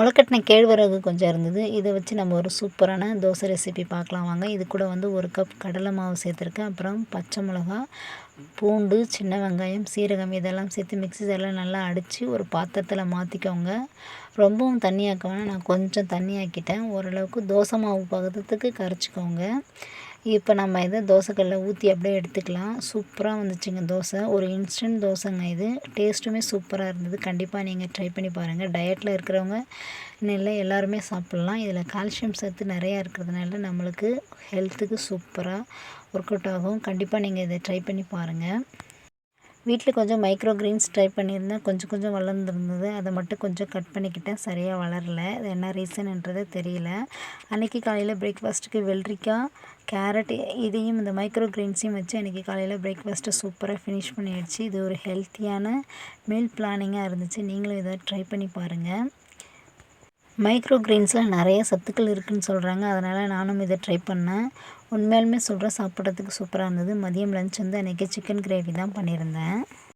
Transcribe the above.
முளைக்கட்டின கேழ்வரகு கொஞ்சம் இருந்தது. இதை வச்சு நம்ம ஒரு சூப்பரான தோசை ரெசிபி பார்க்கலாம் வாங்க. இது கூட வந்து ஒரு கப் கடலை மாவு சேர்த்துருக்கேன். அப்புறம் பச்சை மிளகா பூண்டு சின்ன வெங்காயம் சீரகம் இதெல்லாம் சேர்த்து மிக்ஸி ஜாரில் நல்லா அடித்து ஒரு பாத்திரத்தில் மாற்றிக்கோங்க ரொம்பவும் தண்ணியாக்க வேணாம் நான் கொஞ்சம் தண்ணி ஆக்கிட்டேன். ஓரளவுக்கு தோசை மாவு பதத்துக்கு கரைச்சிக்கோங்க. இப்போ நம்ம இதை தோசைக்கல்ல ஊற்றி அப்படியே எடுத்துக்கலாம். சூப்பராக வந்துச்சுங்க தோசை. ஒரு இன்ஸ்டன்ட் தோசைங்க இது. டேஸ்ட்டுமே சூப்பராக இருந்தது. கண்டிப்பாக நீங்கள் ட்ரை பண்ணி பாருங்கள் டயட்டில் இருக்கிறவங்க இல்லை எல்லாருமே சாப்பிட்லாம். இதில் கால்சியம் சத்து நிறையா இருக்கிறதுனால நம்மளுக்கு ஹெல்த்துக்கு சூப்பராக ஒர்க் அவுட் ஆகும். கண்டிப்பாக நீங்கள் இதை ட்ரை பண்ணி பாருங்கள் வீட்டில் கொஞ்சம் மைக்ரோ க்ரீன்ஸ் ட்ரை பண்ணியிருந்தேன். கொஞ்சம் கொஞ்சம் வளர்ந்துருந்தது. அதை மட்டும் கொஞ்சம் கட் பண்ணிக்கிட்டேன். சரியாக வளரல. அது என்ன ரீசன்ன்றது தெரியல. அன்றைக்கி காலையில் பிரேக்ஃபாஸ்ட்டுக்கு வெள்ளரிக்காய் கேரட் இதையும் இந்த மைக்ரோ க்ரீன்ஸையும் வச்சு அன்றைக்கி காலையில் பிரேக்ஃபாஸ்ட்டை சூப்பராக ஃபினிஷ் பண்ணியாச்சு. இது ஒரு ஹெல்த்தியான மீல் பிளானிங்காக இருந்துச்சு. நீங்களும் இதை ட்ரை பண்ணி பாருங்கள் மைக்ரோ க்ரீன்ஸில் நிறைய சத்துக்கள் இருக்குதுன்னு சொல்கிறாங்க அதனால் நானும் இதை ட்ரை பண்ணேன். உண்மையாலுமே சொல்கிறேன் சாப்பிட்றதுக்கு சூப்பராக இருந்தது. மதியம் லன்ச் வந்து அன்றைக்கி சிக்கன் கிரேவி தான் பண்ணியிருந்தேன்.